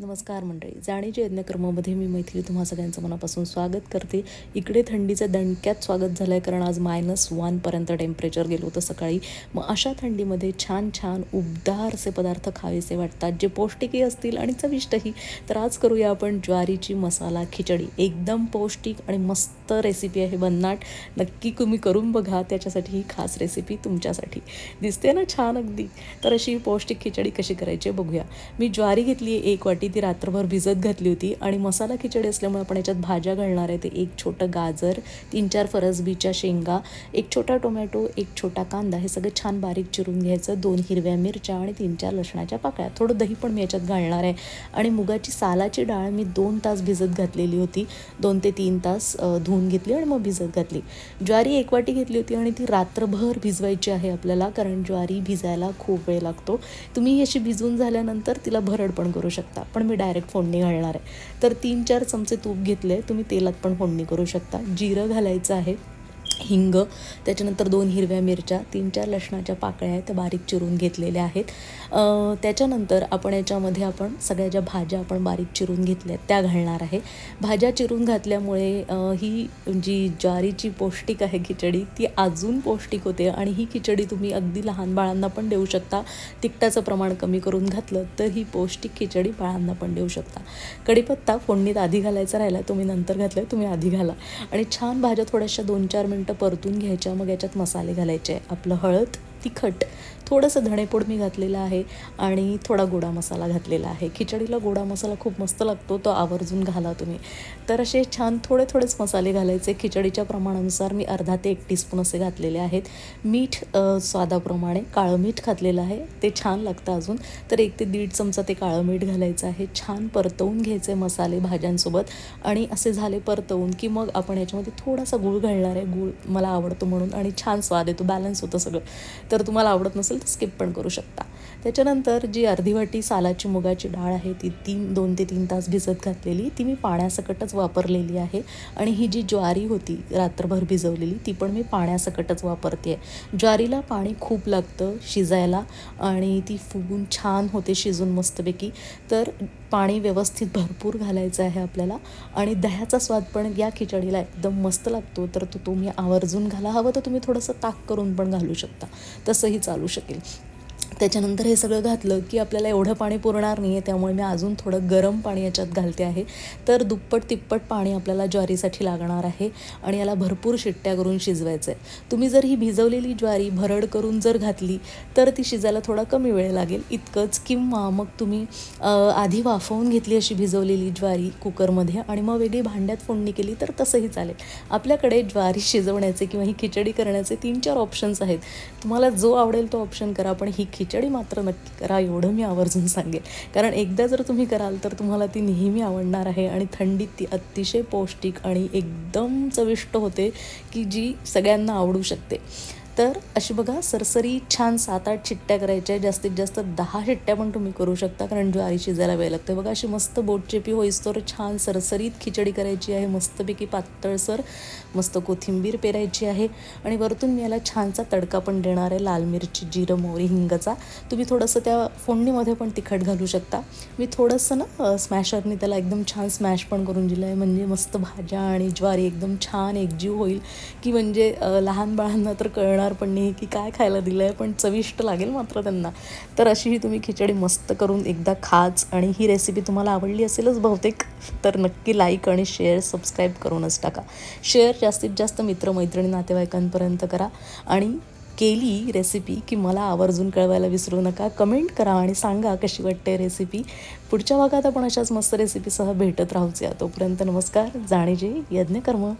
नमस्कार मंडळी. जाणीच्या यज्ञकर्मामध्ये मी मैथिली तुम्हा सगळ्यांचं मनापासून स्वागत करते. इकडे थंडीचं दणक्यात स्वागत झालं आहे कारण आज मायनस वनपर्यंत टेम्परेचर गेलो होतं सकाळी. मग अशा थंडीमध्ये छान छान उबदार असे पदार्थ खावेसे वाटतात जे पौष्टिकही असतील आणि चविष्टही. तर आज करूया आपण ज्वारीची मसाला खिचडी. एकदम पौष्टिक आणि मस्त रेसिपी आहे भन्नाट. नक्की तुम्ही करून बघा त्याच्यासाठी ही खास रेसिपी तुमच्यासाठी. दिसते ना छान अगदी. तर अशी पौष्टिक खिचडी कशी करायची आहे बघूया. मी ज्वारी घेतली आहे एक वाटी ती रात्रभर भिजत घातली होती. आणि मसाला खिचडी असल्यामुळे आपण याच्यात भाज्या घालणार आहे. ते एक छोटं गाजर तीन चार फरसबीच्या शेंगा एक छोटा टोमॅटो एक छोटा कांदा हे सगळं छान बारीक चिरून घ्यायचं. दोन हिरव्या मिरच्या आणि तीन चार लसणाच्या पाकळ्या. थोडं दही पण मी याच्यात घालणार आहे. आणि मुगाची सालाची डाळ मी दोन तास भिजत घातलेली होती. दोन ते तीन तास धुवून घेतली आणि मग भिजत घातली. ज्वारी एक वाटी घेतली होती आणि ती रात्रभर भिजवायची आहे आपल्याला कारण ज्वारी भिजायला खूप वेळ लागतो. तुम्ही अशी भिजवून झाल्यानंतर तिला भरड पण करू शकता. पण मी डायरेक्ट फोडणी घालणार आहे. तर तीन चार चमचे तूप घेतले तुम्ही तेलात पण फोडणी करू शकता. जिरं घालायचं आहे. हिंग त्याच्यानंतर दोन हिरव्या मिरच्या तीन चार लसणाच्या पाकळ्या आहेत त्या बारीक चिरून घेतलेल्या आहेत. त्याच्यानंतर आपण याच्यामध्ये आपण सगळ्या ज्या भाज्या आपण बारीक चिरून घेतल्या आहेत त्या घालणार आहे. भाज्या चिरून घातल्यामुळे ही जी ज्वारीची पौष्टिक आहे खिचडी ती अजून पौष्टिक होते आणि ही खिचडी तुम्ही अगदी लहान बाळांना पण देऊ शकता. तिखटाचं प्रमाण कमी करून घातलं तर ही पौष्टिक खिचडी बाळांना पण देऊ शकता. कढीपत्ता फोडणीत आधी घालायचा राहिला तुम्ही नंतर घातलं तुम्ही आधी घाला. आणि छान भाज्या थोड्याशा दोन चार मिनटं परतून घ्यायच्या मग याच्यात मसाले घालायचे. आपलं हळद तिखट थोडंसं धणेपूड मी घातलेलं आहे आणि थोडा गोडा मसाला घातलेला आहे. खिचडीला गोडा मसाला खूप मस्त लागतो तो आवर्जून घाला तुम्ही. तर असे छान थोडे थोडेच मसाले घालायचे. खिचडीच्या प्रमाणानुसार मी अर्धा ते एक टीस्पून असे घातलेले आहेत. मीठ स्वादाप्रमाणे काळं मीठ घातलेलं आहे. ते छान लागतं अजून. तर एक ते दीड चमचा ते काळं मीठ घालायचं आहे. छान परतवून घ्यायचे मसाले भाज्यांसोबत. आणि असे झाले परतवून की मग आपण याच्यामध्ये थोडासा गूळ घालणार आहे. गूळ मला आवडतो म्हणून आणि छान स्वाद येतो. बॅलन्स होतं सगळं. तर तुम्हाला आवडत नसेल तर स्किप पण करू शकता. त्याच्यानंतर जी अर्धी वाटी सालाची मुगाची डाळ आहे ती तीन दोन ते तीन तास भिजत घातलेली ती मी पाण्यासकटच वापरलेली आहे. आणि ही जी ज्वारी होती रात्रभर भिजवलेली ती पण मी पाण्यासकटच वापरते आहे ज्वारीला पाणी खूप लागतं शिजायला आणि ती फुगून छान होते शिजून मस्तपैकी. तर पाणी व्यवस्थित भरपूर घालायचं आहे आपल्याला आणि दह्याचा स्वाद पण या खिचडीला एकदम मस्त लागतो. तर तो तुम्ही आवर्जून घाला. हवं तर तुम्ही थोडंसं ताक करून पण घालू शकता. तसंही चालू शकेल. त्याच्यानंतर हे सगळं घातलं की आपल्याला एवढं पाणी पुरणार नाही आहे त्यामुळे मी अजून थोडं गरम पाणी याच्यात घालते आहे. तर दुप्पट तिप्पट पाणी आपल्याला ज्वारीसाठी लागणार आहे आणि याला भरपूर शिट्ट्या करून शिजवायचं आहे तुम्ही जर ही भिजवलेली ज्वारी भरड करून जर घातली तर ती शिजायला थोडा कमी वेळ लागेल. इतकंच किंवा मग तुम्ही आधी वाफवून घेतली अशी भिजवलेली ज्वारी कुकरमध्ये आणि मग वेगळी भांड्यात फोडणी केली तर तसंही चालेल. आपल्याकडे ज्वारी शिजवण्याचे किंवा ही खिचडी करण्याचे तीन चार ऑप्शन्स आहेत. तुम्हाला जो आवडेल तो ऑप्शन करा पण ही खिचडी मात्र नक्की करा एवढं मी आवर्जून सांगेन. कारण एकदा जर तुम्ही कराल तर तुम्हाला ती नेहमी आवडणार आहे आणि थंडीत ती अतिशय पौष्टिक आणि एकदम चविष्ट होते की जी सगळ्यांना आवडू शकते. तर अशी बघा सरसरी छान सात आठ चिट्ट्या करायच्या जास्तीत जास्त दहा शिट्ट्या पण तुम्ही करू शकता कारण ज्वारी शिजायला वेळ लागते बघा अशी मस्त बोटचेपी होईस्तोर छान सरसरीत खिचडी करायची आहे. मस्तपैकी पातळसर मस्त कोथिंबीर पेरायची आहे. आणि वरतून मी याला छानसा तडका पण देणार आहे लाल मिरची जिरं मोहरी हिंगाचा. तुम्ही थोडंसं त्या फोडणीमध्ये पण तिखट घालू शकता. मी थोडंसं ना स्मॅशरने त्याला एकदम छान स्मॅश पण करून दिलं आहे. म्हणजे मस्त भाज्या आणि ज्वारी एकदम छान एकजीव होईल. की म्हणजे लहान बाळांना तर कळणार पण नाही की काय खायला दिलं आहे पण चविष्ट लागेल मात्र त्यांना. तर अशी ही तुम्ही खिचडी मस्त करून एकदा खाच आणि ही रेसिपी तुम्हाला आवडली असेलच बहुतेक तर नक्की लाईक आणि शेअर सबस्क्राईब करूनच टाका. शेअर जास्तीत जास्त मित्रमैत्रिणी नातेवाईकांपर्यंत करा आणि केली रेसिपी की मला आवर्जून कळवायला विसरू नका कमेंट करा आणि सांगा कशी वाटते रेसिपी पुढच्या भागात आपण अशाच मस्त रेसिपीसह भेटत राहूया तोपर्यंत नमस्कार जाणीजे यज्ञकर्म.